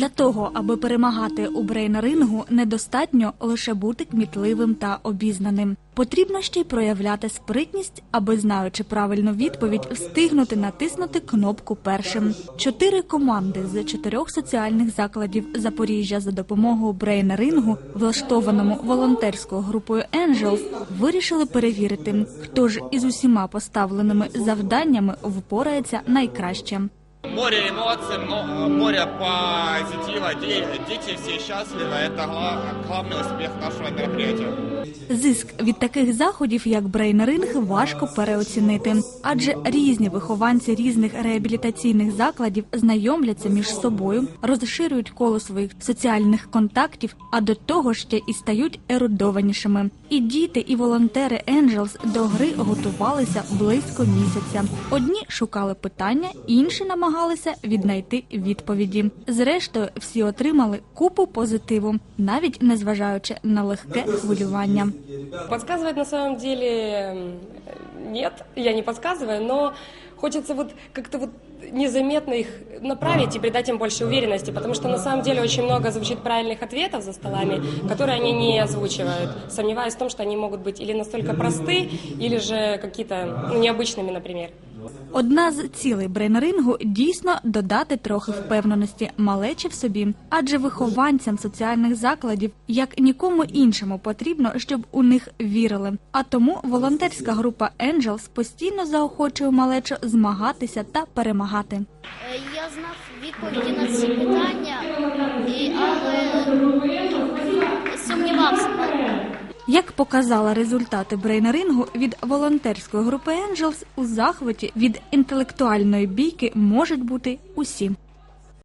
Для того, аби перемагати у брейн-рингу, недостатньо лише бути кмітливим та обізнаним. Потрібно ще й проявляти спритність, аби знаючи правильну відповідь, встигнути натиснути кнопку першим. Чотири команди з чотирьох соціальних закладів Запоріжжя за допомогою брейн-рингу, влаштованому волонтерською групою Angels, вирішили перевірити, хто ж із усіма поставленими завданнями впорається найкраще. Море эмоций, мно- море позитива, де- дети все счастливы. Это гла- главный успех нашего мероприятия. Зиск від таких заходів, як брейн-ринг, важко переоцінити, адже різні вихованці різних реабілітаційних закладів знайомляться між собою, розширюють коло своїх соціальних контактів, а до того ще і стають ерудованішими. І діти, і волонтери Angels до гри готувалися близько місяця. Одні шукали питання, інші намагалися віднайти відповіді. Зрештою, всі отримали купу позитиву, навіть незважаючи на легке хвилювання. Подсказывать на самом деле нет, я не подсказываю, но хочется вот как-то вот незаметно их направить и придать им больше уверенности, потому что на самом деле очень много звучит правильных ответов за столами, которые они не озвучивают, сомневаясь в том, что они могут быть или настолько просты, или же какие-то ну, необычными, например. Одна з цілей брейнрингу дійсно додати трохи впевненості малечі в собі, адже вихованцям соціальних закладів як нікому іншому потрібно, щоб у них вірили. А тому волонтерська група Angels постійно заохочує малечу змагатися та перемагати. Е, Я знав відповіді на ці питання, але. Як показала результати брейнерингу від волонтерської групи Angels, у захваті від інтелектуальної бійки можуть бути усі.